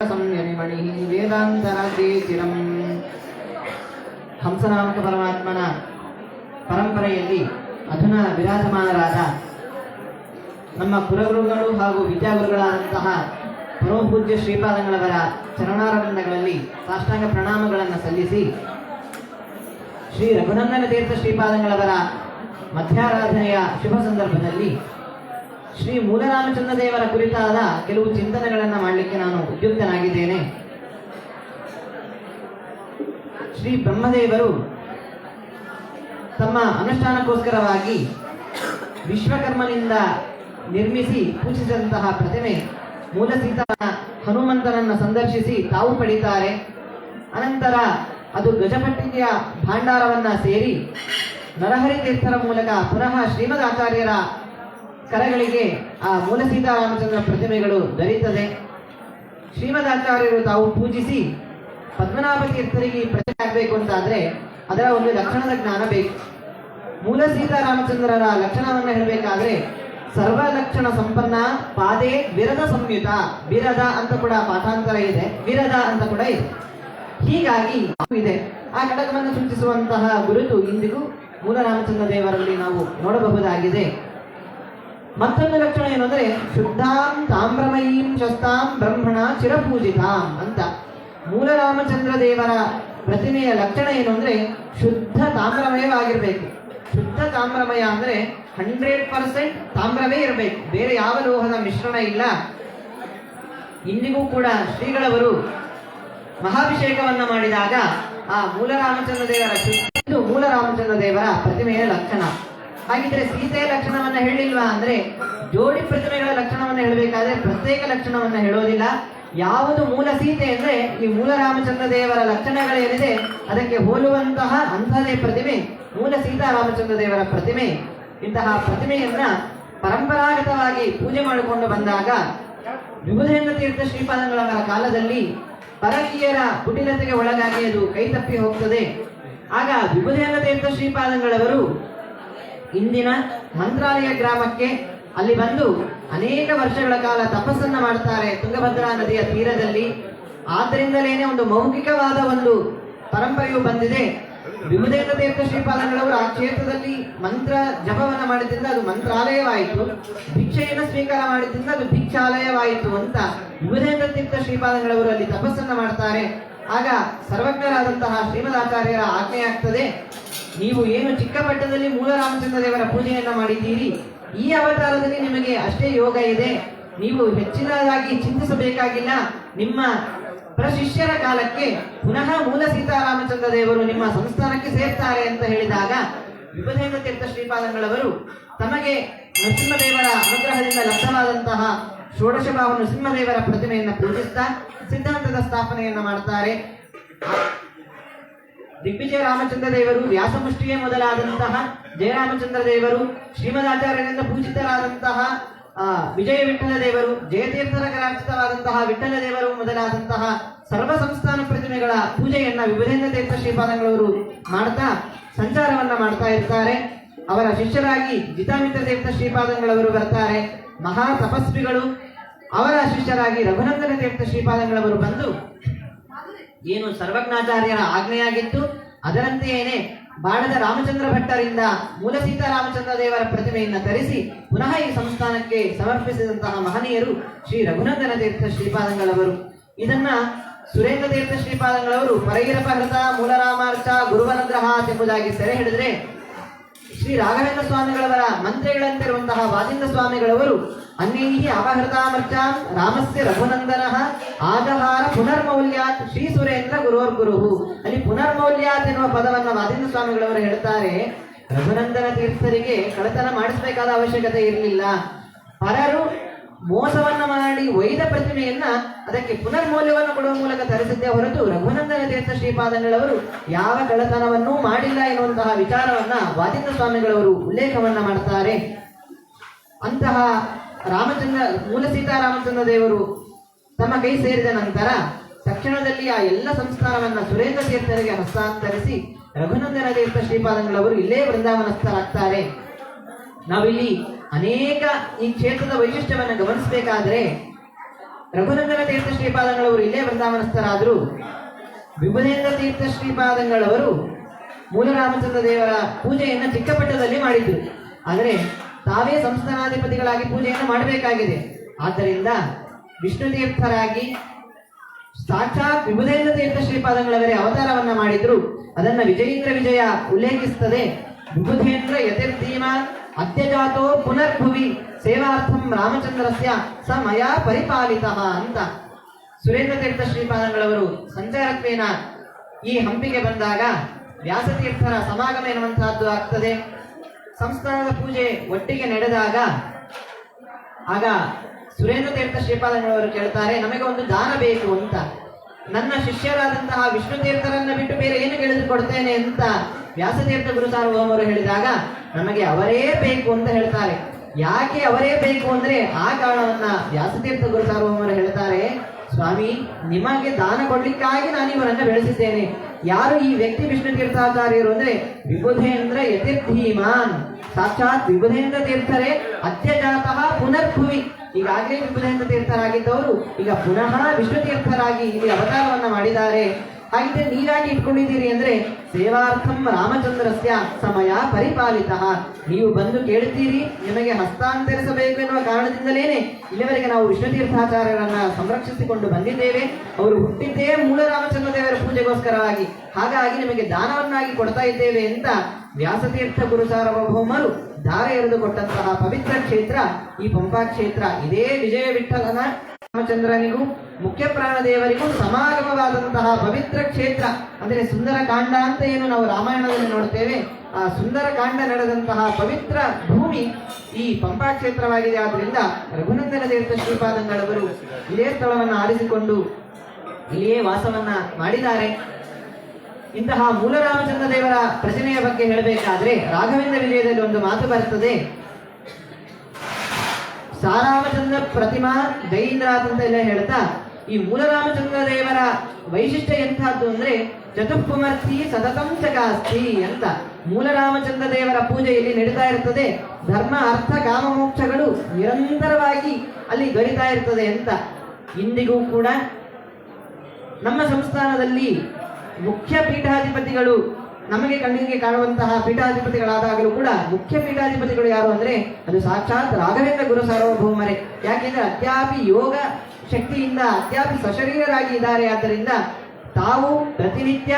ಸಂಯಮಿಮಣಿ ವೇದಾಂತರಾಗ್ರೇ ಚಿರಂ ಹಂಸನಾಮಕ ಪರಮಾತ್ಮನ ಪರಂಪರೆಯಲ್ಲಿ ಅಧುನ ವಿರಾಜಮಾನರಾದ ನಮ್ಮ ಕುಲಗುರುಗಳು ಹಾಗೂ ವಿದ್ಯಾಗುರುಗಳಾದಂತಹ ಪರಮಪೂಜ್ಯ ಶ್ರೀಪಾದಂಗಳವರ ಚರಣಾರವಿಂದಗಳಲ್ಲಿ ಸಾಷ್ಟಾಂಗ ಪ್ರಣಾಮಗಳನ್ನು ಸಲ್ಲಿಸಿ ಶ್ರೀ ರಘುನಂದನ ತೀರ್ಥ ಶ್ರೀಪಾದಂಗಳವರ ಮಧ್ಯಾರಾಧನೆಯ ಶುಭ ಸಂದರ್ಭದಲ್ಲಿ ಶ್ರೀ ಮೂಲರಾಮಚಂದ್ರ ದೇವರ ಕುರಿತಾದ ಕೆಲವು ಚಿಂತನೆಗಳನ್ನು ಮಾಡಲಿಕ್ಕೆ ನಾನು ಉದ್ಯುಕ್ತನಾಗಿದ್ದೇನೆ. ಶ್ರೀ ಬ್ರಹ್ಮದೇವರು ತಮ್ಮ ಅನುಷ್ಠಾನಕ್ಕೋಸ್ಕರವಾಗಿ ವಿಶ್ವಕರ್ಮನಿಂದ ನಿರ್ಮಿಸಿ ಪೂಜಿಸಿದಂತಹ ಪ್ರತಿಮೆ ಮೂಲ ಸೀತಾ ಹನುಮಂತನನ್ನು ಸಂದರ್ಶಿಸಿ ತಾವು ಪಡಿತಾರೆ. ಅನಂತರ ಅದು ಗಜಪಟ್ಟಿಗೆಯ ಭಾಂಡಾರವನ್ನು ಸೇರಿ ನರಹರಿ ತೀರ್ಥರ ಮೂಲಕ ಪುನಃ ಶ್ರೀಮದ್ ಆಚಾರ್ಯರ ಕರಗಳಿಗೆ ಆ ಮೂಲ ಸೀತಾರಾಮಚಂದ್ರ ಪ್ರತಿಮೆಗಳು ದೊರೆಯುತ್ತದೆ. ಶ್ರೀಮದಾಚಾರ್ಯರು ತಾವು ಪೂಜಿಸಿ ಪದ್ಮನಾಭ ತೀರ್ಥರಿಗೆ ಪ್ರತಿಮೆ ಆಗಬೇಕು ಅಂತಾದ್ರೆ ಅದರ ಒಂದು ಲಕ್ಷಣದ ಜ್ಞಾನ ಬೇಕು. ಮೂಲ ಸೀತಾರಾಮಚಂದ್ರರ ಲಕ್ಷಣವನ್ನು ಹೇಳಬೇಕಾದ್ರೆ ಸರ್ವ ಲಕ್ಷಣ ಸಂಪನ್ನ ಪಾದೆ ವಿರದ ಸಂಯುತ. ವಿರದ ಅಂತ ಕೂಡ ಪಾಠಾಂತರ ಇದೆ. ವಿರದ ಅಂತ ಕೂಡ ಇದೆ. ಹೀಗಾಗಿ ಇದೆ. ಆ ಘಟಕವನ್ನು ಸೂಚಿಸುವಂತಹ ಗುರುತು ಇಂದಿಗೂ ಮೂಲ ರಾಮಚಂದ್ರ ದೇವರಲ್ಲಿ ನಾವು ನೋಡಬಹುದಾಗಿದೆ. ಮತ್ತೊಂದು ಲಕ್ಷಣ ಏನಂದ್ರೆ ಶುದ್ಧಾಂ ತಾಮ್ರಮಯೀಂ ಶಸ್ತಾಂ ಬ್ರಹ್ಮಣ ಚಿರಪೂಜಿತಾಂ ಅಂತ. ಮೂಲ ರಾಮಚಂದ್ರ ದೇವರ ಪ್ರತಿಮೆಯ ಲಕ್ಷಣ ಏನು ಅಂದ್ರೆ ಶುದ್ಧ ತಾಮ್ರಮಯವಾಗಿರ್ಬೇಕು ಶುದ್ಧ ತಾಮ್ರಮಯ ಅಂದ್ರೆ ಹಂಡ್ರೆಡ್ ಪರ್ಸೆಂಟ್ ತಾಮ್ರವೇ ಇರಬೇಕು. ಬೇರೆ ಯಾವ ಲೋಹದ ಮಿಶ್ರಣ ಇಲ್ಲ. ಇಂದಿಗೂ ಕೂಡ ಶ್ರೀಗಳವರು ಮಹಾಭಿಷೇಕವನ್ನ ಮಾಡಿದಾಗ ಆ ಮೂಲ ರಾಮಚಂದ್ರ ದೇವರ ಶು- ಇದು ಮೂಲ ರಾಮಚಂದ್ರ ದೇವರ ಪ್ರತಿಮೆಯ ಲಕ್ಷಣ. ಹಾಗಿದ್ರೆ ಸೀತೆಯ ಲಕ್ಷಣವನ್ನ ಹೇಳಿಲ್ವಾ ಅಂದ್ರೆ ಜೋಡಿ ಪ್ರತಿಮೆಗಳ ಲಕ್ಷಣವನ್ನ ಹೇಳಬೇಕಾದ್ರೆ ಪ್ರತ್ಯೇಕ ಲಕ್ಷಣವನ್ನ ಹೇಳೋದಿಲ್ಲ. ಯಾವುದು ಮೂಲ ಸೀತೆ ಅಂದ್ರೆ ಈ ಮೂಲ ರಾಮಚಂದ್ರ ದೇವರ ಲಕ್ಷಣಗಳೇನಿದೆ, ಅದಕ್ಕೆ ಹೋಲುವಂತಹ ಅಂಥದೇ ಪ್ರತಿಮೆ, ಮೂಲ ಸೀತಾ ರಾಮಚಂದ್ರ ದೇವರ ಪ್ರತಿಮೆ. ಇಂತಹ ಪ್ರತಿಮೆಯನ್ನ ಪರಂಪರಾಗತವಾಗಿ ಪೂಜೆ ಮಾಡಿಕೊಂಡು ಬಂದಾಗ ವಿಭುಧೇಂದ್ರ ತೀರ್ಥ ಶ್ರೀಪಾದಂಗಳವರ ಕಾಲದಲ್ಲಿ ಪರಕೀಯರ ಕುಟಿಲತೆಗೆ ಒಳಗಾಗಿ ಅದು ಕೈ ತಪ್ಪಿ ಹೋಗ್ತದೆ. ಆಗ ವಿಭುಧೇಂದ್ರ ತೀರ್ಥ ಶ್ರೀಪಾದಂಗಳವರು ಇಂದಿನ ಮಂತ್ರಾಲಯ ಗ್ರಾಮಕ್ಕೆ ಅಲ್ಲಿ ಬಂದು ಅನೇಕ ವರ್ಷಗಳ ಕಾಲ ತಪಸ್ಸನ್ನ ಮಾಡ್ತಾರೆ ತುಂಗಭದ್ರಾ ನದಿಯ ತೀರದಲ್ಲಿ. ಆದ್ದರಿಂದಲೇನೆ ಒಂದು ಮೌಖಿಕವಾದ ಒಂದು ಪರಂಪರೆಯು ಬಂದಿದೆ. ವಿಮುದೇಂದ್ರ ತೀರ್ಥ ಶ್ರೀಪಾದಂಗಳವರು ಆ ಕ್ಷೇತ್ರದಲ್ಲಿ ಮಂತ್ರ ಜಪವನ್ನ ಮಾಡಿದ್ರಿಂದ ಅದು ಮಂತ್ರಾಲಯವಾಯಿತು. ಭಿಕ್ಷೆಯನ್ನು ಸ್ವೀಕಾರ ಮಾಡಿದ್ರಿಂದ ಅದು ಭಿಕ್ಷಾಲಯವಾಯಿತು ಅಂತ ವಿಮುದೇಂದ್ರ ತೀರ್ಥ ಶ್ರೀಪಾದಂಗಳವರು ಅಲ್ಲಿ ತಪಸ್ಸನ್ನ ಮಾಡ್ತಾರೆ. ಆಗ ಸರ್ವಜ್ಞರಾದಂತಹ ಶ್ರೀಮದಾಚಾರ್ಯರ ಆಜ್ಞೆ ಆಗ್ತದೆ ನೀವು ಏನು ಚಿಕ್ಕ ಮಟ್ಟದಲ್ಲಿ ಮೂಲ ರಾಮಚಂದ್ರ ದೇವರ ಪೂಜೆಯನ್ನು ಮಾಡಿದ್ದೀರಿ, ಈ ಅವತಾರದಲ್ಲಿ ನಿಮಗೆ ಅಷ್ಟೇ ಯೋಗ ಇದೆ. ನೀವು ಹೆಚ್ಚಿನದಾಗಿ ಚಿಂತಿಸಬೇಕಾಗಿಲ್ಲ. ನಿಮ್ಮ ಪ್ರಶಿಷ್ಯರ ಕಾಲಕ್ಕೆ ಪುನಃ ಮೂಲ ಸೀತಾರಾಮಚಂದ್ರ ದೇವರು ನಿಮ್ಮ ಸಂಸ್ಥಾನಕ್ಕೆ ಸೇರ್ತಾರೆ ಅಂತ ಹೇಳಿದಾಗ ವಿಭದೇಂದ್ರ ತೀರ್ಥ ಶ್ರೀಪಾದಂಗಳವರು ತಮಗೆ ನರಸಿಂಹದೇವರ ಅನುಗ್ರಹದಿಂದ ಲಭ್ಯವಾದಂತಹ ಷೋಡಶ ಭಾವ ನರಸಿಂಹದೇವರ ಪ್ರತಿಮೆಯನ್ನು ಪೂಜಿಸ್ತಾ ಸಿದ್ಧಾಂತದ ಸ್ಥಾಪನೆಯನ್ನು ಮಾಡ್ತಾರೆ. ದಿಗ್ವಿಜಯ ರಾಮಚಂದ್ರ ದೇವರು ವ್ಯಾಸಮುಷ್ಟಿಯೇ ಮೊದಲಾದಂತಹ ಜಯರಾಮಚಂದ್ರ ದೇವರು ಶ್ರೀಮದಾಚಾರ್ಯರಿಂದ ಪೂಜಿತರಾದಂತಹ ವಿಜಯ ವಿಠಲ ದೇವರು ಜಯತೀರ್ಥರ ಕರಾರ್ಚಿತವಾದಂತಹ ವಿಠಲ ದೇವರು ಮೊದಲಾದಂತಹ ಸರ್ವ ಸಂಸ್ಥಾನ ಪ್ರತಿಮೆಗಳ ಪೂಜೆಯನ್ನ ವಿಭಜೇಂದ್ರ ತೀರ್ಥ ಶ್ರೀಪಾದಂಗಳವರು ಮಾಡ್ತಾ, ಸಂಚಾರವನ್ನ ಮಾಡ್ತಾ ಇರ್ತಾರೆ. ಅವರ ಶಿಷ್ಯರಾಗಿ ಜಿತಾಮಿತ್ರ ತೀರ್ಥ ಶ್ರೀಪಾದಂಗಳವರು ಬರ್ತಾರೆ. ಮಹಾ ತಪಸ್ವಿಗಳು ಅವರ ಶಿಷ್ಯರಾಗಿ ರಘುನಂದನ ತೀರ್ಥ ಶ್ರೀಪಾದಂಗಳವರು ಬಂದು ಏನು ಸರ್ವಜ್ಞಾಚಾರ್ಯರ ಆಜ್ಞೆಯಾಗಿತ್ತು? ಅದರಂತೆಯೇನೆ ಬಾಣದ ರಾಮಚಂದ್ರ ಭಟ್ಟರಿಂದ ಮೂಲ ಸೀತಾರಾಮಚಂದ್ರ ದೇವರ ಪ್ರತಿಮೆಯನ್ನು ತರಿಸಿ ಪುನಃ ಈ ಸಂಸ್ಥಾನಕ್ಕೆ ಸಮರ್ಪಿಸಿದಂತಹ ಮಹನೀಯರು ಶ್ರೀ ರಘುನಂದನ ತೀರ್ಥ ಶ್ರೀಪಾದಂಗಳವರು. ಇದನ್ನ ಸುರೇಂದ್ರ ತೀರ್ಥ ಶ್ರೀಪಾದಂಗಳವರು ಪರೈರಪಹೃತ ಮೂಲರಾಮಾರ್ಚ ಗುರುವನಗ್ರಹ ಎಂಬುದಾಗಿ ಸೆರೆ ಹಿಡಿದ್ರೆ ಶ್ರೀ ರಾಘವೇಂದ್ರ ಸ್ವಾಮಿಗಳವರ ಮಂತ್ರಿಗಳಂತಿರುವಂತಹ ವಾದಿಂದ ಸ್ವಾಮಿಗಳವರು ಅನ್ಯೈಹಿ ಅಪಹೃತಾಮರ್ಚಾಂ ರಾಮಸ್ಯ ರಘುನಂದನ ಆದಹಾರ ಪುನರ್ಮೌಲ್ಯಾತ್ ಶ್ರೀ ಸುರೇಂದ್ರ ಗುರುವರ್ ಗುರುಹು. ಅಲ್ಲಿ ಪುನರ್ಮೌಲ್ಯಾತ್ ಎನ್ನುವ ಪದವನ್ನು ವಾದಿಂದ ಸ್ವಾಮಿಗಳವರು ಹೇಳ್ತಾರೆ. ರಘುನಂದನ ತೀರ್ಥರಿಗೆ ಕಳತನ ಮಾಡಿಸಬೇಕಾದ ಅವಶ್ಯಕತೆ ಇರಲಿಲ್ಲ. ಪರರು ಮೋಸವನ್ನ ಮಾಡಿ, ಒಯ್ದ ಪ್ರತಿಮೆಯನ್ನ ಅದಕ್ಕೆ ಪುನರ್ಮೌಲ್ಯವನ್ನು ಕೊಡುವ ಮೂಲಕ ತರಿಸಿದ್ದೇ ಹೊರತು ರಘುನಂದನ ತೀರ್ಥ ಶ್ರೀಪಾದಂಗಳವರು ಯಾವ ಕಳತನವನ್ನೂ ಮಾಡಿಲ್ಲ ಎನ್ನುವಂತಹ ವಿಚಾರವನ್ನ ವಾದಿತ ಸ್ವಾಮಿಗಳವರು ಉಲ್ಲೇಖವನ್ನ ಮಾಡ್ತಾರೆ. ಅಂತಹ ರಾಮಚಂದ್ರ, ಮೂಲ ಸೀತಾರಾಮಚಂದ್ರ ದೇವರು ತಮ್ಮ ಕೈ ಸೇರಿದ ನಂತರ ತಕ್ಷಣದಲ್ಲಿ ಆ ಎಲ್ಲ ಸಂಸ್ಕಾರವನ್ನ ಸುರೇಂದ್ರ ತೀರ್ಥರಿಗೆ ಹಸ್ತಾಂತರಿಸಿ ರಘುನಂದನ ತೀರ್ಥ ಶ್ರೀಪಾದಂಗಳವರು ಇಲ್ಲೇ ವೃಂದಾವನಸ್ಥರಾಗ್ತಾರೆ. ನಾವಿಲ್ಲಿ ಅನೇಕ ಈ ಕ್ಷೇತ್ರದ ವೈಶಿಷ್ಟ್ಯವನ್ನು ಗಮನಿಸಬೇಕಾದ್ರೆ ರಘುನಂದನ ತೀರ್ಥ ಶ್ರೀಪಾದಂಗಳವರು ಇಲ್ಲೇ ಬೃಂದಾವನಸ್ಥರಾದರು ವಿಭುಧೇಂದ್ರ ತೀರ್ಥ ಶ್ರೀಪಾದಂಗಳವರು ಮೂಲರಾಮಚಂದ್ರ ದೇವರ ಪೂಜೆಯನ್ನು ಚಿಕ್ಕಪಟ್ಟದಲ್ಲಿ ಮಾಡಿದ್ರು. ಆದರೆ ತಾವೇ ಸಂಸ್ಥಾನಾಧಿಪತಿಗಳಾಗಿ ಪೂಜೆಯನ್ನು ಮಾಡಬೇಕಾಗಿದೆ. ಆದ್ದರಿಂದ ವಿಷ್ಣು ತೀರ್ಥರಾಗಿ ಸಾಕ್ಷಾತ್ ವಿಭುಧೇಂದ್ರ ತೀರ್ಥ ಶ್ರೀಪಾದಂಗಳವರೇ ಅವತಾರವನ್ನ ಮಾಡಿದ್ರು. ಅದನ್ನ ವಿಜಯೇಂದ್ರ ವಿಜಯ ಉಲ್ಲೇಖಿಸುತ್ತದೆ ವಿಭುಧೇಂದ್ರ ಯತಿರ್ಧೀಮ ಅತ್ಯಜಾತೋ ಪುನರ್ಭುವಿ ಸೇವಾರ್ಥಂ ರಾಮಚಂದ್ರಸ್ಯ ಸ ಮಯಾ ಪರಿಪಾಲಿತಃ ಅಂತ ಸುರೇಂದ್ರ ತೀರ್ಥ ಶ್ರೀಪಾದಂಗಳವರು ಸಂಚಾರತ್ವೇನ ಈ ಹಂಪಿಗೆ ಬಂದಾಗ ವ್ಯಾಸತೀರ್ಥರ ಸಮಾಗಮ ಎನ್ನುವಂತಹದ್ದು ಆಗ್ತದೆ. ಸಂಸ್ಥಾನದ ಪೂಜೆ ಒಟ್ಟಿಗೆ ನಡೆದಾಗ ಆಗ ಸುರೇಂದ್ರ ತೀರ್ಥ ಶ್ರೀಪಾದಂಗಳವರು ಕೇಳ್ತಾರೆ, ನಮಗೆ ಒಂದು ದಾನ ಬೇಕು ಅಂತ. ನನ್ನ ಶಿಷ್ಯರಾದಂತಹ ವಿಷ್ಣು ತೀರ್ಥರನ್ನ ಬಿಟ್ಟು ಬೇರೆ ಏನು ಕೇಳಿದು ಕೊಡ್ತೇನೆ ಅಂತ ವ್ಯಾಸತೀರ್ಥ ಗುರು ಸಾರ್ವಭೌಮರು ಹೇಳಿದಾಗ ನಮಗೆ ಅವರೇ ಬೇಕು ಅಂತ ಹೇಳ್ತಾರೆ. ಯಾಕೆ ಅವರೇ ಬೇಕು ಅಂದ್ರೆ ಆ ಕಾರಣವನ್ನ ವ್ಯಾಸತೀರ್ಥ ಗುರು ಸಾರ್ವಭೌಮರು ಹೇಳ್ತಾರೆ, ಸ್ವಾಮಿ, ನಿಮಗೆ ದಾನ ಕೊಡ್ಲಿಕ್ಕಾಗಿ ನಾನು ಇವರನ್ನ ಬೆಳೆಸಿದ್ದೇನೆ. ಯಾರು ಈ ವ್ಯಕ್ತಿ ವಿಷ್ಣು ತೀರ್ಥಾಚಾರ್ಯರು ಅಂದ್ರೆ, ವಿಬುಧೇಂದ್ರ ಯತಿರ್ಧೀಮಾನ್. ಸಾಕ್ಷಾತ್ ವಿಬುಧೇಂದ್ರ ತೀರ್ಥರೇ, ಅತ್ಯಜಾತಃ ಪುನರ್ಭುವಿ. ಈಗಾಗಲೇ ವಿಬುಧೇಂದ್ರ ತೀರ್ಥರಾಗಿದ್ದವರು, ಈಗ ಪುನಃ ವಿಷ್ಣು ತೀರ್ಥರಾಗಿ ಇಲ್ಲಿ ಅವತಾರವನ್ನ ಮಾಡಿದ್ದಾರೆ. ಹಾಗಿದ್ರೆ ನೀರಾಗಿ ಇಟ್ಕೊಂಡಿದ್ದೀರಿ ಅಂದ್ರೆ ಸೇವಾರ್ಥಂ ರಾಮಚಂದ್ರಸ್ಯ ಸಮಯ ಪರಿಪಾಲಿತ. ನೀವು ಬಂದು ಕೇಳುತ್ತೀರಿ ನಿಮಗೆ ಹಸ್ತಾಂತರಿಸಬೇಕು ಎನ್ನುವ ಕಾರಣದಿಂದಲೇನೆ ಇಲ್ಲಿವರೆಗೆ ನಾವು ವಿಷ್ಣು ತೀರ್ಥಾಚಾರ್ಯರನ್ನ ಸಂರಕ್ಷಿಸಿಕೊಂಡು ಬಂದಿದ್ದೇವೆ. ಅವರು ಹುಟ್ಟಿದ್ದೇ ಮೂಲ ರಾಮಚಂದ್ರ ದೇವರ ಪೂಜೆಗೋಸ್ಕರವಾಗಿ. ಹಾಗಾಗಿ ನಿಮಗೆ ದಾನವನ್ನಾಗಿ ಕೊಡ್ತಾ ಇದ್ದೇವೆ ಅಂತ ವ್ಯಾಸತೀರ್ಥ ಗುರು ಸಾರ್ವಭೌಮರು ಧಾರೆ ಎರೆದು ಕೊಟ್ಟಂತಹ ಪವಿತ್ರ ಕ್ಷೇತ್ರ, ಈ ಪಂಪಾ ಕ್ಷೇತ್ರ. ಇದೇ ವಿಜಯ ವಿಠಲನ ರಾಮಚಂದ್ರನಿಗೂ ಮುಖ್ಯ ಪ್ರಾಣದೇವರಿಗೂ ಸಮಾಗಮವಾದಂತಹ ಪವಿತ್ರ ಕ್ಷೇತ್ರ, ಅಂದರೆ ಸುಂದರ ಕಾಂಡ ಅಂತ ಏನು ನಾವು ರಾಮಾಯಣದಲ್ಲಿ ನೋಡ್ತೇವೆ. ಆ ಸುಂದರ ಕಾಂಡ ನಡೆದಂತಹ ಪವಿತ್ರ ಭೂಮಿ ಈ ಪಂಪಾ ಕ್ಷೇತ್ರವಾಗಿದೆ. ಆದ್ರಿಂದ ರಘುನಂದನ ತೀರ್ಥ ಶ್ರೀಪಾದಂಗಳವರು ಇದೇ ಸ್ಥಳವನ್ನು ಆರಿಸಿಕೊಂಡು ಇಲ್ಲಿಯೇ ವಾಸವನ್ನ ಮಾಡಿದ್ದಾರೆ. ಇಂತಹ ಮೂಲ ರಾಮಚಂದ್ರ ದೇವರ ಪ್ರಚನೆಯ ಬಗ್ಗೆ ಹೇಳಬೇಕಾದ್ರೆ ರಾಘವೇಂದ್ರ ವಿಜಯದಲ್ಲಿ ಒಂದು ಮಾತು ಬರ್ತದೆ. ಸಾರಾಮಚಂದ್ರ ಪ್ರತಿಮಾ ಜೈಂದ್ರಾತ್ ಅಂತ ಎಲ್ಲ ಹೇಳ್ತಾ, ಈ ಮೂಲರಾಮಚಂದ್ರ ದೇವರ ವೈಶಿಷ್ಟ್ಯ ಎಂಥದ್ದು ಅಂದ್ರೆ ಚತುಃಪುಮರ್ಥಿ ಸತತಂ ಚಕಾಸ್ತಿ ಅಂತ. ಮೂಲರಾಮಚಂದ್ರ ದೇವರ ಪೂಜೆಯಲ್ಲಿ ನಡೀತಾ ಇರ್ತದೆ. ಧರ್ಮ, ಅರ್ಥ, ಕಾಮ, ಮೋಕ್ಷಗಳು ನಿರಂತರವಾಗಿ ಅಲ್ಲಿ ದೊರೀತಾ ಇರ್ತದೆ ಅಂತ. ಇಂದಿಗೂ ಕೂಡ ನಮ್ಮ ಸಂಸ್ಥಾನದಲ್ಲಿ ಮುಖ್ಯ ಪೀಠಾಧಿಪತಿಗಳು ನಮಗೆ ಕಣ್ಣಿಗೆ ಕಾಣುವಂತಹ ಪೀಠಾಧಿಪತಿಗಳಾದಾಗಲೂ ಕೂಡ ಮುಖ್ಯ ಪೀಠಾಧಿಪತಿಗಳು ಯಾರು ಅಂದ್ರೆ ಅದು ಸಾಕ್ಷಾತ್ ರಾಘವೇಂದ್ರ ಗುರು ಸಾರ್ವಭೌಮರೇ. ಯಾಕೆಂದ್ರೆ ಅತ್ಯಾಪಿ ಯೋಗ ಶಕ್ತಿಯಿಂದ ಅತ್ಯಾಪಿ ಸಶರೀರರಾಗಿ ಇದ್ದಾರೆ. ಆದ್ದರಿಂದ ತಾವು ಪ್ರತಿನಿತ್ಯ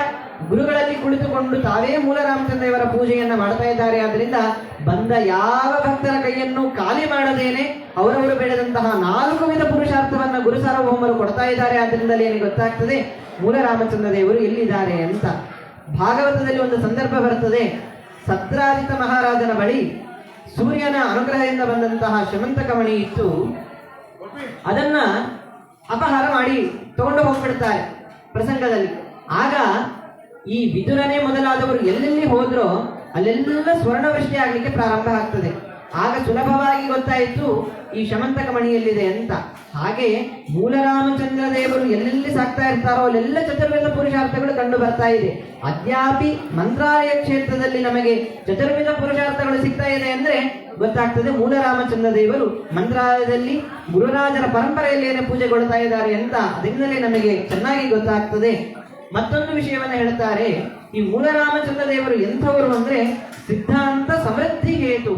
ಗುರುಗಳಲ್ಲಿ ಕುಳಿತುಕೊಂಡು ತಾವೇ ಮೂಲ ರಾಮಚಂದ್ರ ದೇವರ ಪೂಜೆಯನ್ನ ಮಾಡ್ತಾ ಇದ್ದಾರೆ. ಆದ್ದರಿಂದ ಬಂದ ಯಾವ ಭಕ್ತರ ಕೈಯನ್ನು ಖಾಲಿ ಮಾಡದೇನೆ ಅವರವರು ಬೆಳೆದಂತಹ ನಾಲ್ಕು ವಿಧ ಪುರುಷಾರ್ಥವನ್ನ ಗುರು ಸಾರ್ವಭೌಮರು ಕೊಡ್ತಾ ಇದ್ದಾರೆ. ಆದ್ದರಿಂದಲೇ ಗೊತ್ತಾಗ್ತದೆ ಮೂಲ ರಾಮಚಂದ್ರ ದೇವರು ಎಲ್ಲಿದ್ದಾರೆ ಅಂತ. ಭಾಗವತದಲ್ಲಿ ಒಂದು ಸಂದರ್ಭ ಬರುತ್ತದೆ. ಸತ್ರಾಜಿತ ಮಹಾರಾಜನ ಬಳಿ ಸೂರ್ಯನ ಅನುಗ್ರಹದಿಂದ ಬಂದಂತಹ ಶಮಂತಕ ಮಣಿ ಇತ್ತು ಅದನ್ನ ಅಪಹಾರ ಮಾಡಿ ತಗೊಂಡು ಹೋಗ್ಬಿಡ್ತಾರೆ ಪ್ರಸಂಗದಲ್ಲಿ. ಆಗ ಈ ವಿದುರನೇ ಮೊದಲಾದವರು ಎಲ್ಲೆಲ್ಲಿ ಹೋದ್ರೋ ಅಲ್ಲೆಲ್ಲ ಸ್ವರ್ಣವೃಷ್ಟಿ ಆಗ್ಲಿಕ್ಕೆ ಪ್ರಾರಂಭ ಆಗ್ತದೆ. ಆಗ ಸುಲಭವಾಗಿ ಗೊತ್ತಾಯಿತು ಈ ಶಮಂತಕ ಮಣಿಯಲ್ಲಿದೆ ಅಂತ. ಹಾಗೆ ಮೂಲರಾಮಚಂದ್ರ ದೇವರು ಎಲ್ಲೆಲ್ಲಿ ಸಾಕ್ತಾ ಇರ್ತಾರೋ ಅಲ್ಲೆಲ್ಲ ಚತುರ್ವೇದ ಪುರುಷಾರ್ಥಗಳು ಕಂಡು ಬರ್ತಾ ಇದೆ. ಅದ್ಯಾಪಿ ಮಂತ್ರಾಲಯ ಕ್ಷೇತ್ರದಲ್ಲಿ ನಮಗೆ ಚತುರ್ವೇದ ಪುರುಷಾರ್ಥಗಳು ಸಿಗ್ತಾ ಇದೆ ಅಂದ್ರೆ ಗೊತ್ತಾಗ್ತದೆ ಮೂಲರಾಮಚಂದ್ರ ದೇವರು ಮಂತ್ರಾಲಯದಲ್ಲಿ ಗುರುರಾಜರ ಪರಂಪರೆಯಲ್ಲೇನೆ ಪೂಜೆಗೊಳ್ತಾ ಇದ್ದಾರೆ ಅಂತ ಅದರಿಂದಲೇ ನಮಗೆ ಚೆನ್ನಾಗಿ ಗೊತ್ತಾಗ್ತದೆ. ಮತ್ತೊಂದು ವಿಷಯವನ್ನು ಹೇಳ್ತಾರೆ. ಈ ಮೂಲರಾಮಚಂದ್ರ ದೇವರು ಎಂಥವರು ಅಂದ್ರೆ ಸಿದ್ಧಾಂತ ಸಮೃದ್ಧಿ ಹೇತು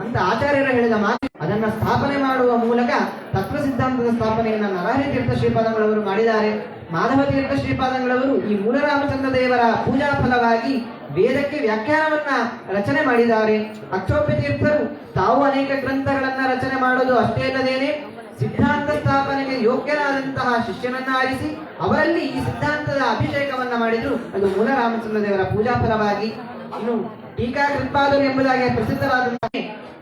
ಅಂತ ಆಚಾರ್ಯರು ಹೇಳಿದ ಮಾತು. ಅದನ್ನ ಸ್ಥಾಪನೆ ಮಾಡುವ ಮೂಲಕ ತತ್ವ ಸಿದ್ಧಾಂತದ ಸ್ಥಾಪನೆಯನ್ನ ನರಹರಿ ತೀರ್ಥ ಶ್ರೀಪಾದಂಗಳವರು ಮಾಡಿದ್ದಾರೆ. ಮಾಧವ ತೀರ್ಥ ಶ್ರೀಪಾದಂಗಳವರು ಈ ಮೂಲರಾಮಚಂದ್ರ ದೇವರ ಪೂಜಾ ಫಲವಾಗಿ ವೇದಕ್ಕೆ ವ್ಯಾಖ್ಯಾನವನ್ನ ರಚನೆ ಮಾಡಿದ್ದಾರೆ. ಅಕ್ಷೋಪ್ಯ ತೀರ್ಥರು ತಾವು ಅನೇಕ ಗ್ರಂಥಗಳನ್ನ ರಚನೆ ಮಾಡೋದು ಅಷ್ಟೇ ಅಲ್ಲದೇನೆ ಸಿದ್ಧಾಂತ ಸ್ಥಾಪನೆಗೆ ಯೋಗ್ಯನಾದಂತಹ ಶಿಷ್ಯನನ್ನ ಆರಿಸಿ ಅವರಲ್ಲಿ ಈ ಸಿದ್ಧಾಂತದ ಅಭಿಷೇಕವನ್ನ ಮಾಡಿದ್ರು ಅದು ಮೂಲ ರಾಮಚಂದ್ರ ದೇವರ ಪೂಜಾ ಫಲವಾಗಿ ಇನ್ನು ಟೀಕಾ ಕೃತ್ಪಾದರು ಎಂಬುದಾಗಿ ಪ್ರಸಿದ್ಧವಾದಂತಹ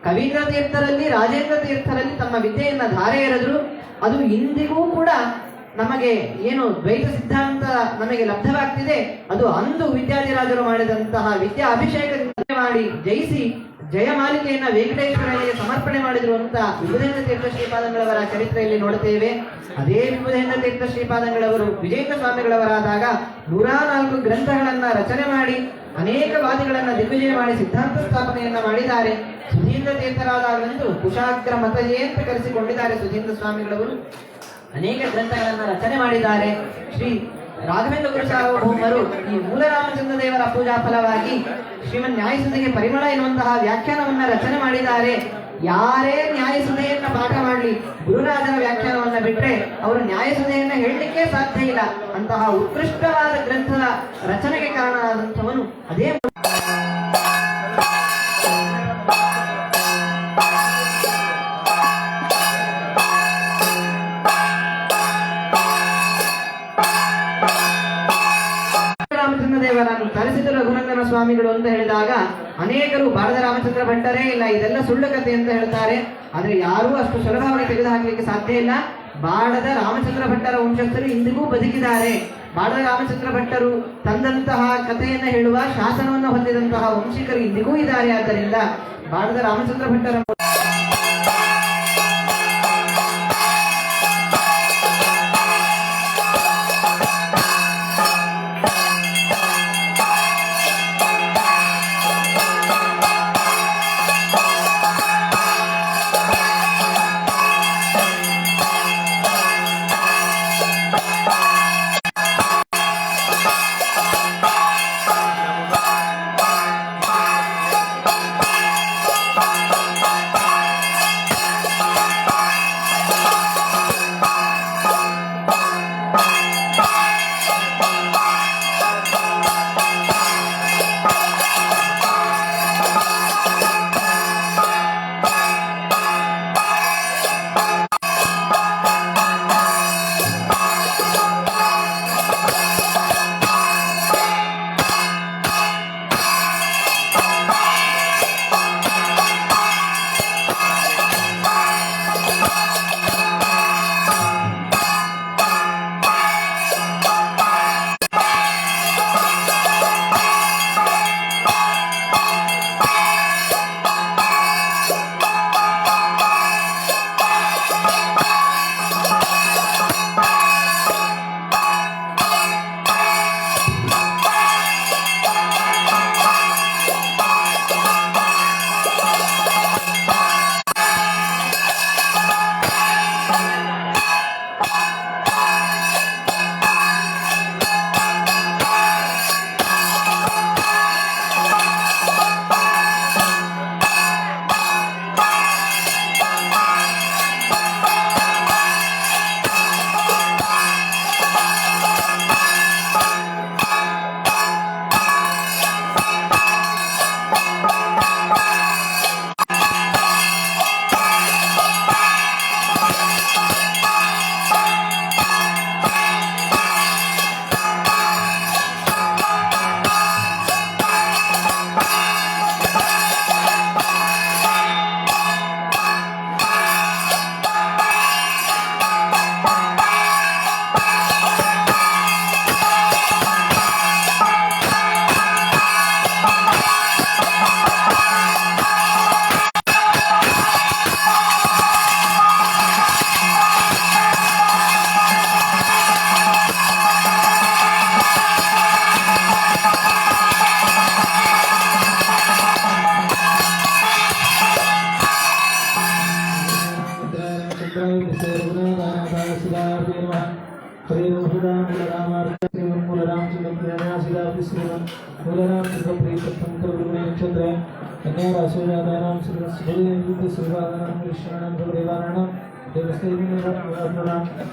ಕವೀಂದ್ರ ತೀರ್ಥರಲ್ಲಿ, ರಾಜೇಂದ್ರ ತೀರ್ಥರಲ್ಲಿ ತಮ್ಮ ವಿದ್ಯೆಯನ್ನ ಧಾರೆ ಎರೆದ್ರು. ಅದು ಇಂದಿಗೂ ಕೂಡ ನಮಗೆ ಏನು ದ್ವೈತ ಸಿದ್ಧಾಂತ ನಮಗೆ ಲಭ್ಯವಾಗ್ತಿದೆ ಅದು ಅಂದು ವಿದ್ಯಾಧಿರಾಜರು ಮಾಡಿದಂತಹ ವಿದ್ಯಾ ಅಭಿಷೇಕದಿಂದ ಮಾಡಿ ಜಯಿಸಿ ಜಯಮಾಲಿಕೆಯನ್ನ ವೆಂಕಟೇಶ್ವರನಿಗೆ ಸಮರ್ಪಣೆ ಮಾಡಿದ್ರು ಅಂತ ವಿಭುಧೇಂದ್ರ ತೀರ್ಥ ಶ್ರೀಪಾದಂಗಳವರ ಚರಿತ್ರೆಯಲ್ಲಿ ನೋಡುತ್ತೇವೆ. ಅದೇ ವಿಭುಧೇಂದ್ರ ತೀರ್ಥ ಶ್ರೀಪಾದಂಗಳವರು ವಿಜೇಂದ್ರ ಸ್ವಾಮಿಗಳವರಾದಾಗ ನೂರಾ ನಾಲ್ಕು ಗ್ರಂಥಗಳನ್ನ ರಚನೆ ಮಾಡಿ, ಅನೇಕ ವಾದಿಗಳನ್ನ ದಿಗ್ವಿಜಯ ಮಾಡಿ, ಸಿದ್ಧಾಂತ ಸ್ಥಾಪನೆಯನ್ನ ಮಾಡಿದ್ದಾರೆ. ಸುಧೀಂದ್ರ ತೀರ್ಥರಾದವರೆಂದು ಕುಶಾಗ್ರ ಮತಯೇ ಅಂತ ಕರೆಸಿಕೊಂಡಿದ್ದಾರೆ ಸುಧೀಂದ್ರ ಸ್ವಾಮಿಗಳವರು. ಅನೇಕ ಗ್ರಂಥಗಳನ್ನ ರಚನೆ ಮಾಡಿದ್ದಾರೆ. ಶ್ರೀ ರಾಘವೇಂದ್ರ ಗುರು ಸಾರ್ವಭೌಮರು ಈ ಮೂಲರಾಮಚಂದ್ರ ದೇವರ ಪೂಜಾ ಫಲವಾಗಿ ಶ್ರೀಮನ್ ನ್ಯಾಯಸುದಿಗೆ ಪರಿಮಳ ಎನ್ನುವಂತಹ ವ್ಯಾಖ್ಯಾನವನ್ನ ರಚನೆ ಮಾಡಿದ್ದಾರೆ. ಯಾರೇ ನ್ಯಾಯಸುದೆಯನ್ನ ಪಾಠ ಮಾಡಲಿ ಗುರುರಾಜನ ವ್ಯಾಖ್ಯಾನವನ್ನ ಬಿಟ್ಟರೆ ಅವರು ನ್ಯಾಯಸುದೆಯನ್ನ ಹೇಳಲಿಕ್ಕೆ ಸಾಧ್ಯ ಇಲ್ಲ. ಅಂತಹ ಉತ್ಕೃಷ್ಟವಾದ ಗ್ರಂಥದ ರಚನೆಗೆ ಕಾರಣನಾದಂಥವನು ಅದೇ ದೇವರನ್ನು ತರಿಸಿದ ರಘುನಂದನ ಸ್ವಾಮಿಗಳು ಅಂತ ಹೇಳಿದಾಗ, ಅನೇಕರು ಬಾಳದ ರಾಮಚಂದ್ರ ಭಟ್ಟರೇ ಇಲ್ಲ, ಇದೆಲ್ಲ ಸುಳ್ಳು ಕಥೆ ಅಂತ ಹೇಳ್ತಾರೆ. ಆದ್ರೆ ಯಾರೂ ಅಷ್ಟು ಸುಲಭವಾಗಿ ತೆಗೆದುಹಾಕಲಿಕ್ಕೆ ಸಾಧ್ಯ ಇಲ್ಲ. ಬಾಡದ ರಾಮಚಂದ್ರ ಭಟ್ಟರ ವಂಶಸ್ಥರು ಇಂದಿಗೂ ಬದುಕಿದ್ದಾರೆ. ಬಾಡದ ರಾಮಚಂದ್ರ ಭಟ್ಟರು ತಂದಂತಹ ಕಥೆಯನ್ನು ಹೇಳುವ ಶಾಸನವನ್ನು ಹೊಂದಿದಂತಹ ವಂಶಿಕರು ಇಂದಿಗೂ ಇದ್ದಾರೆ. ಆದ್ದರಿಂದ ಬಾಡದ ರಾಮಚಂದ್ರ ಭಟ್ಟರ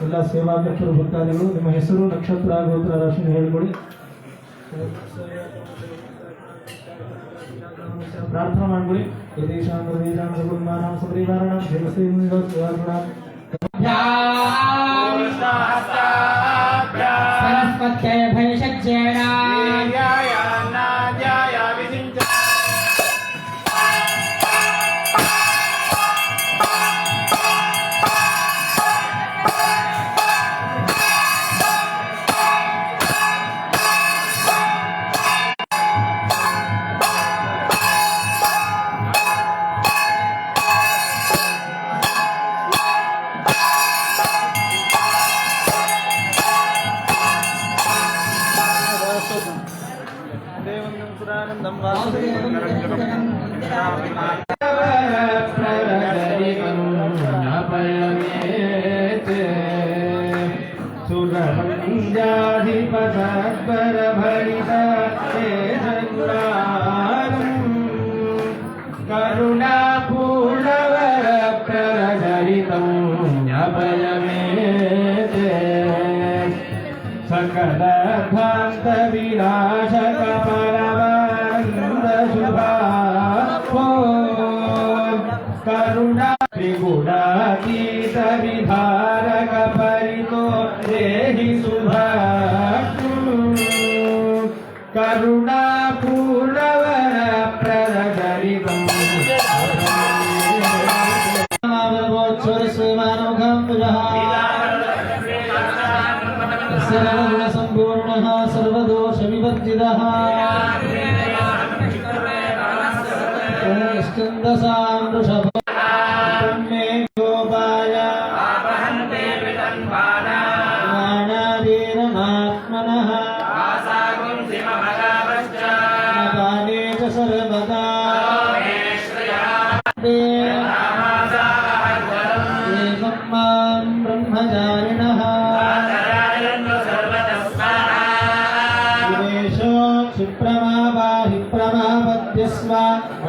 ಎಲ್ಲ ಸೇವಾಧ್ಯಕ್ಷರು ಭಕ್ತಾದಿಗಳು ನಿಮ್ಮ ಹೆಸರು ನಕ್ಷತ್ರ ಗೋತ್ರ ರಾಶಿ ಹೇಳಿಕೊಡಿ ಪ್ರಾರ್ಥನಾ ಮಾಡ್ಬಿಡಿ ಯದೇಶಾಂ ಹೃದಯಜಾಂ ಸಗುರುಮಾನಾಂ ಸಪರಿವಾರಣಾಂ ದೇವಸ್ಥೇನ ಶಿವಾಗುಣಾಂ सरस्वत्यै भैषज्येण வாசுதேவம் పరిహారక పరితో దేహి శుభ కరుణా పూర్ణవర ప్రదరి సంపూర్ణ సర్వదోష వివర్జిత స్కందసా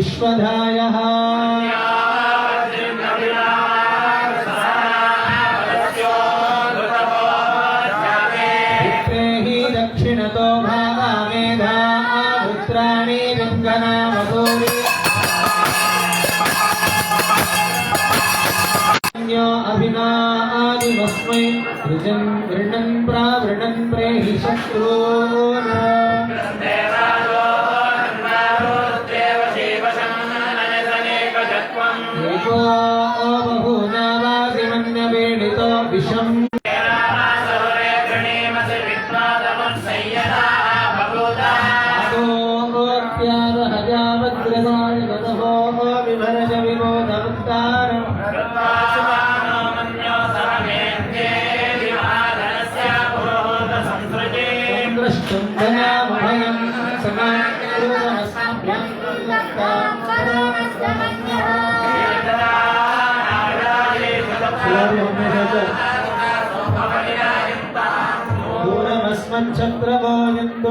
विश्वधायः Bye.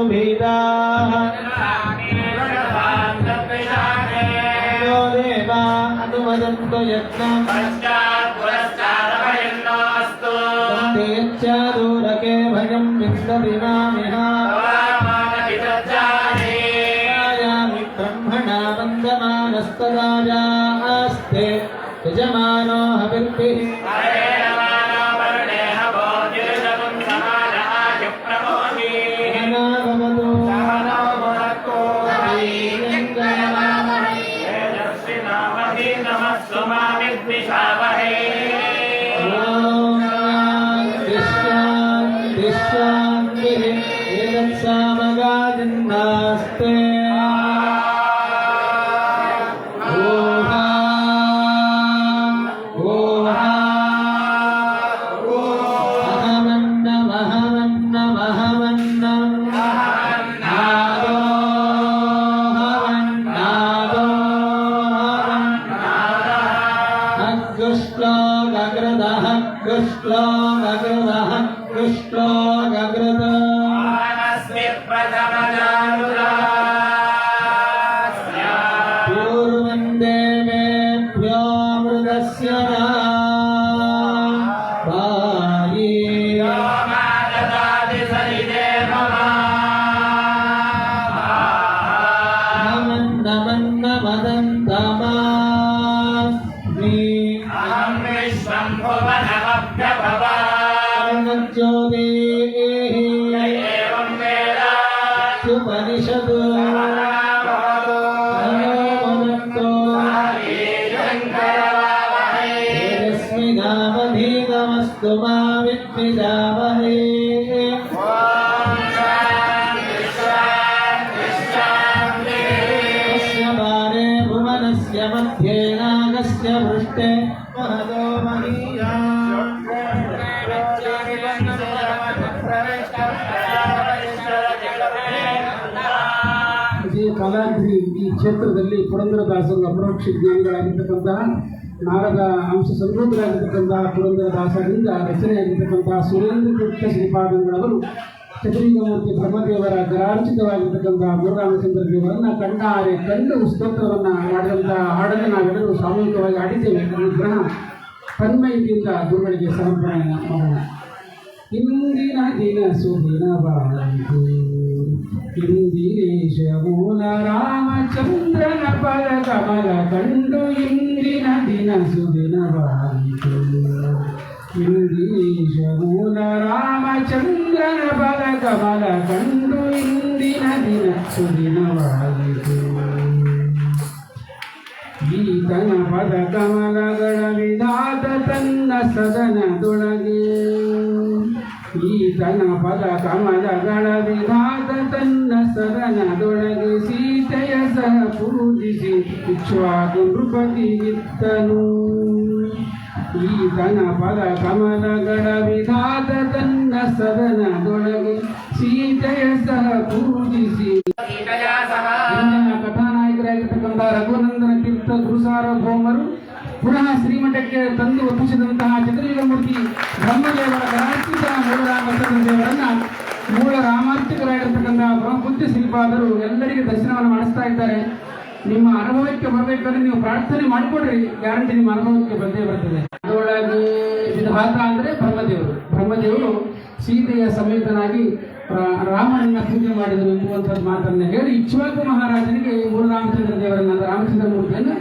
यन्तु भीताः यो देवा अनुवदन्तु यज्ञम् वन्दे यच्चादूरके भयं विन्दति मामिह यामि ब्रह्मणा वन्दमानस्तदायास्ते यजमानो हविर्भिः ಪುರಂದರದಾಸರು ಅಪರೋಕ್ಷ ಜ್ಞಾನಿಗಳಾಗಿರ್ತಕ್ಕಂತಹ ನಾರದ ಅಂಶ ಸಮೃದ್ಧರಾಗಿರ್ತಕ್ಕಂತಹ ಪುರಂದರದಾಸರಿಂದ ರಚನೆಯಾಗಿರ್ತಕ್ಕಂತಹ ಸುರೇಂದ್ರ ಕೃಷ್ಣ ಶ್ರೀಪಾದಂಗಳವರು ಚತುರ್ಯುಗಮೂರ್ತಿ ಬ್ರಹ್ಮದೇವರ ಗರಾರ್ಚಿತವಾಗಿರ್ತಕ್ಕಂತಹ ಗುರುರಾಮಚಂದ್ರ ದೇವರನ್ನು ಕಂಡಾರೆ ಕಂಡು ಸ್ತೋತ್ರವನ್ನು ಮಾಡಿದಂತಹ ಹಾಡನ್ನು ನಾವೆಲ್ಲರೂ ಸಾಮೂಹಿಕವಾಗಿ ಆಡಿದ್ದೇವೆ ಅನುಗ್ರಹ ಗ್ರಹ ತನ್ಮಯತೆಯಿಂದ ಗುರುಗಳಿಗೆ ಸಮರ್ಪಣೆ ಮಾಡೋಣ. ಇಂದಿನ ದಿನ ಸುದಿನವಾಯಿತು ಇಂದಿರೇಶ ಮೂಲ ರಾಮಚಂದ್ರನ ಪದ ಕಮಲ ಕಂಡು ಇಂದಿನ ದಿನ ಸುದಿನವಾಯಿತು ಇಂದಿರೇಶ ಮೂಲ ರಾಮಚಂದ್ರನ ಪದ ಕಮಲ ಕಂಡು ಇಂದಿನ ದಿನ ಸುದಿನವಾಯಿತು ಈತನ ಪದ ಕಮಲಗಳ ವಿಧಾತ ತನ್ನ ಸದನದೊಳಗೆ ಈತನ ಪದ ಕಮಲಗಳ ವಿಧಾತ ತನ್ನ ಸದನದೊಳಗೆ ಸಹ ಪೂಜಿಸಿ ಗೀತನೂ ಈ ಈತನ ಪದ ಕಮಲಗಳ ವಿಧಾತ ತನ್ನ ಸದನದೊಳಗೆ ಸೀತೆಯ ಸಹ ಪೂಜಿಸಿ ಕಥಾನಾಯಕರಾಗಿರ್ತಕ್ಕಂಥ ರಘುನಂದನ ತೀರ್ಥ ಗುರುಸಾರ್ವಭೌಮರು ಪುನಃ ಶ್ರೀಮಠಕ್ಕೆ ತಂದು ಒಪ್ಪಿಸಿದಂತಹ ಚತುರ್ಯುಗಮೂರ್ತಿ ಬ್ರಹ್ಮದೇವರ ಗಣಾರ್ಚಿತ ಮೂಲರಾಮ ದೇವರನ್ನ ಮೂಲ ರಾಮಾರ್ಚಕರಾಗಿರ್ತಕ್ಕಂತಹ ಬ್ರಹ್ಮಬುದ್ಧಿ ಶ್ರೀಪಾದರು ಎಲ್ಲರಿಗೆ ದರ್ಶನವನ್ನು ಮಾಡಿಸ್ತಾ ಇದ್ದಾರೆ. ನಿಮ್ಮ ಅನುಭವಕ್ಕೆ ಬರಬೇಕಾದ್ರೆ ನೀವು ಪ್ರಾರ್ಥನೆ ಮಾಡಿಕೊಡ್ರಿ. ಗ್ಯಾರಂಟಿ ನಿಮ್ಮ ಅನುಭವಕ್ಕೆ ಬಂದೇ ಬರ್ತದೆ. ಅದರೊಳಗೆ ವಿಧಾತ ಅಂದ್ರೆ ಬ್ರಹ್ಮದೇವರು. ಬ್ರಹ್ಮದೇವರು ಸೀತೆಯ ಸಮೇತನಾಗಿ ರಾಮನನ್ನ ಪೂಜೆ ಮಾಡಿದರು ಎಂಬುವಂಥದ್ದು ಮಾತನ್ನ ಹೇಳಿ ಇಚ್ಛಾಕು ಮಹಾರಾಜನಿಗೆ ಮೂರು ರಾಮಚಂದ್ರ ದೇವರನ್ನ ರಾಮಚಂದ್ರ ಮೂರ್ತಿಯನ್ನು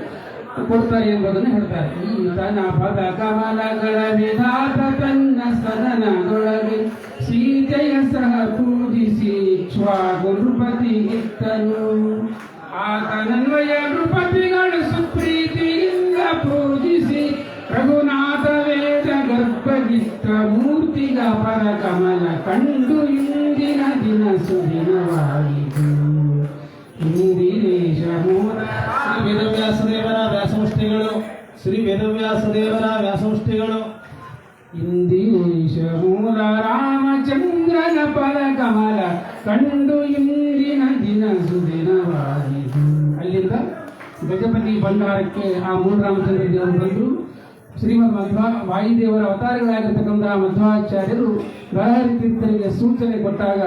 ಕೊಡ್ತಾರೆ ಎಂಬುದನ್ನು ಹೇಳ್ತಾರೆ. ಈ ತನ ಪದ ಕಮಲಗಳ ವಿಧಾತ ತನ್ನ ಸದನದೊಳಗೆ ಸೀತೆಯ ಸಹ ಪೂಜಿಸಿ ಇಕ್ಷ್ವಾಕು ನೃಪತಿ ಭಂಡಾರಕ್ಕೆ ಆ ಮೂಲ ರಾಮಚಂದ್ರ ದೇವರು ಬಂದು ಶ್ರೀಮದ್ ಮಧ್ವ, ವಾಯುದೇವರ ಅವತಾರಗಳಾಗಿರ್ತಕ್ಕಂಥ ಮಧ್ವಾಚಾರ್ಯರು ಲಹರಿ ತೀರ್ಥರಿಗೆ ಸೂಚನೆ ಕೊಟ್ಟಾಗ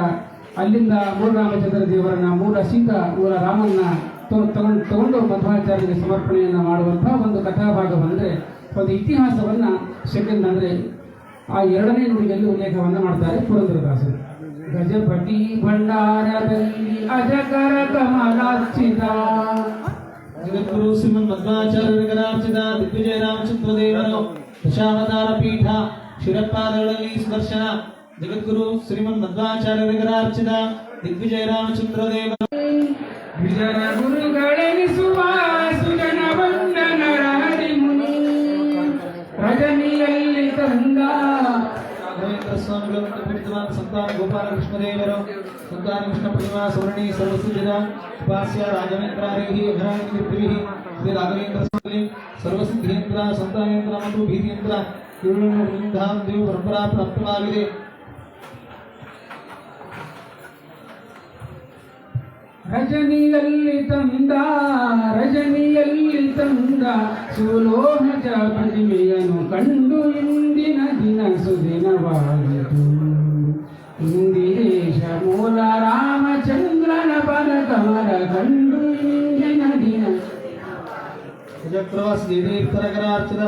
ಅಲ್ಲಿಂದ ಮೂಲ ರಾಮಚಂದ್ರ ದೇವರನ್ನ ಮೂಲ ಸೀತಾ ಮೂಲ ರಾಮನ್ನ ತಗೊಂಡು ತಗೊಂಡು ಮಧ್ವಾಚಾರ್ಯರಿಗೆ ಸಮರ್ಪಣೆಯನ್ನು ಮಾಡುವಂತಹ ಒಂದು ಕಥಾಭಾಗ ಬಂದರೆ, ಒಂದು ಇತಿಹಾಸವನ್ನ ಸೆಕೆಂಡ್ ಅಂದರೆ ಆ ಎರಡನೇ ನುಡಿಯಲ್ಲಿ ಉಲ್ಲೇಖವನ್ನು ಮಾಡ್ತಾರೆ ಪುರಂದರದಾಸರು ಗಜಪತಿ ಭಂಡಾರದಲ್ಲಿ ಅಜಕರ ಕಮಲಾಚಿತ ಜಗದ್ಗುರು ಶ್ರೀಮನ್ ಮಧ್ವಾಚಾರ್ಯರಿಗರಾರ್ಚಿತ ದಿಗ್ವಿಜಯ ರಾಮಚಂದ್ರ ದೇವರು ದಶಾವತಾರ ಪೀಠ ಶಿರಪಾದಗಳಲ್ಲಿ ಸುದರ್ಶನ ಜಗದ್ಗುರು ಶ್ರೀಮನ್ ಮಧ್ವಾಚಾರ್ಯರಿಗರಾರ್ಚಿತ ದಿಗ್ವಿಜಯ ರಾಮಚಂದ್ರ ದೇವರು ವಿಜಯ ಗುರುಗಳೆನಿಸುವ ಸ್ವಾಮಿಗಳನ್ನು ಪೀಡಿತವಾದ ಸಂತಾನ ಗೋಪಾಲಕೃಷ್ಣ ದೇವರು ಸಂತಾನ ಕೃಷ್ಣ ಪ್ರತಿಮಾ ಸುವರ್ಣಿ ಸರ್ವಸಿದ್ಧ ಉಪಾಸ್ಯ ರಾಘವೇಂದ್ರಾರೇಹಿ ಅಘರಾಕೀರ್ತಿವಿಹಿ ಶ್ರೀ ರಾಘವೇಂದ್ರ ಸ್ವಾಮಿ ಸರ್ವಸಿದ್ಧೇಂದ್ರ ಸಂತಾನೇಂದ್ರ ಮತ್ತು ಭೀತಿಯಂತ್ರ ಇವುಗಳನ್ನು ವೃಂದಾಂ ದೇವ ಪರಂಪರಾ ಪ್ರಾಪ್ತವಾಗಿದೆ ರಜನಿಯಲ್ಲಿ ತಂದ ರಜನಿಯಲ್ಲಿ ತಂದ ಸುಲೋಹಜ ಪ್ರತಿಮೆಯನ್ನು ಕಂಡು ಇಂದಿನ ದಿನ ಸುದಿನವಾಯಿತು ಇಂದಿರೇಶ ಮೂಲ ರಾಮಚಂದ್ರನ ಪದ ಕಮಲ ಕಂಡು ಇಂದಿನ ದಿನ ಜಯಪ್ರವಾಸ ದೇವೀರ್ಥರಗರಾರ್ಚಿತ